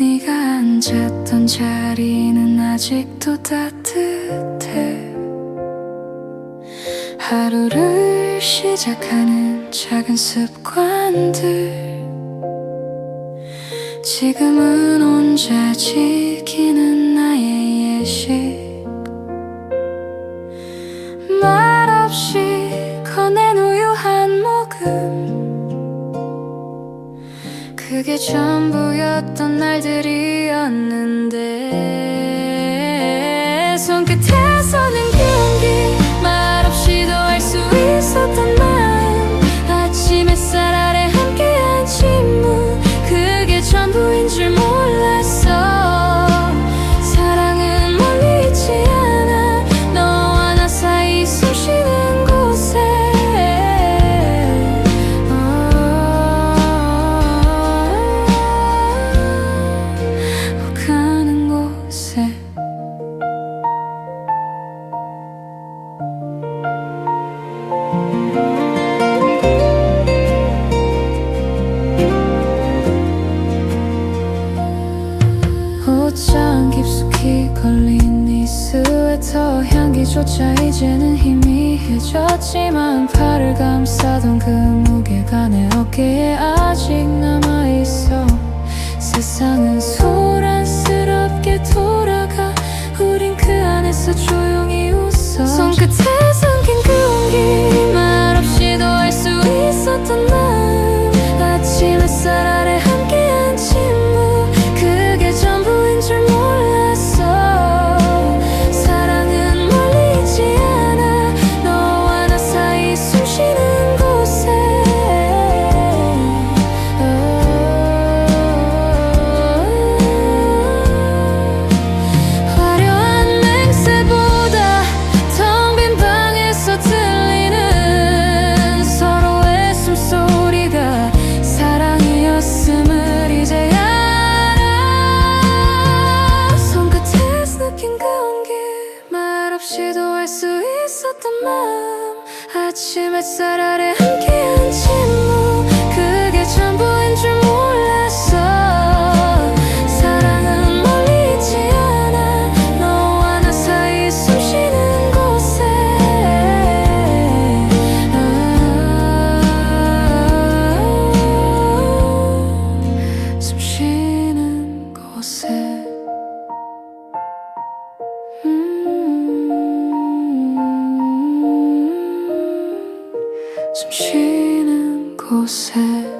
네가 앉았던 자리는 아직도 따뜻해. 하루를 시작하는 작은 습관들. 지금은 혼자 지키는 나의 예식 그게 전부였던 날들이었는데 손끝에 걸린 네 스웨터 향기조차 이제는 희미해졌지만 팔을 감싸던 그 무게가 내 어깨에 아직 남아있어. 세상은 소란스럽게 돌아가 우린 그 안에서 조용히 웃어. 손끝에 있었던 마음 아침 햇살 아래 곳에